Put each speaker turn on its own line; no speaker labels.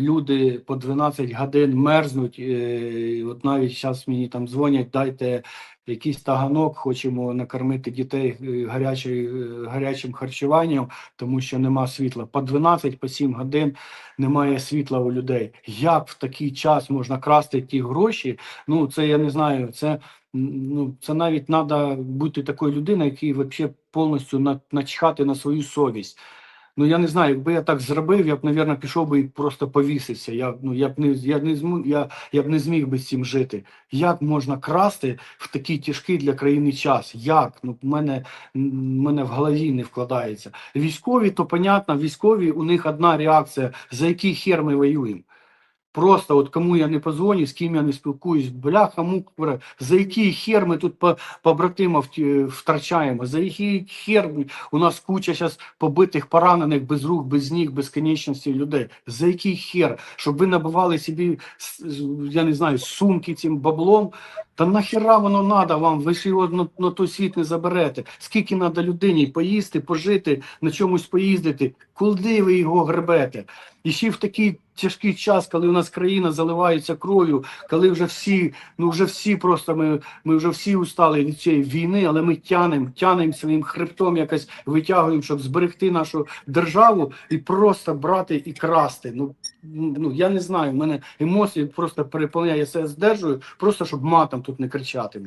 люди по 12 годин мерзнуть. е, От навіть зараз мені там дзвонять, дайте якийсь таганок, хочемо накормити дітей е, гарячою, е, гарячим харчуванням, тому що нема світла. По 12, по 7 годин немає світла у людей. Як в такий час можна красти ті гроші? Ну це я не знаю. Це ну це навіть треба бути такою людиною, який взагалі повністю на- начхати на свою совість. Ну я не знаю, якби я так зробив, я б, мабуть, пішов би і просто повісився. Я ну я б не я не зму, я, я б не зміг би з цим жити. Як можна красти в такий тяжкий для країни час? Як? Ну в мене мене в голові не вкладається. Військові, то понятно, військові у них одна реакція: за який хер ми воюємо. Просто от кому я не позвоню, з ким я не спілкуюсь, бляха мук, за який хер ми тут по, побратимів ті- втрачаємо, за який хер у нас куча зараз побитих, поранених, без рук, без ніг, без конечності людей. За який хер? Щоб ви набивали собі, я не знаю, сумки цим баблом. Та нахіра воно надо вам? Ви ж його на, на той світ не заберете. Скільки треба людині поїсти, пожити, на чомусь поїздити? Куди ви його гребете? І ще в такий тяжкий час, коли у нас країна заливається кров'ю, коли вже всі, ну вже всі просто ми, ми вже всі устали від цієї війни, але ми тянемо, тянемо своїм хребтом якось витягуємо, щоб зберегти нашу державу і просто брати і красти. Ну, ну я не знаю, в мене емоції просто переповняє, я себе здержую, просто щоб матом тут не кричати.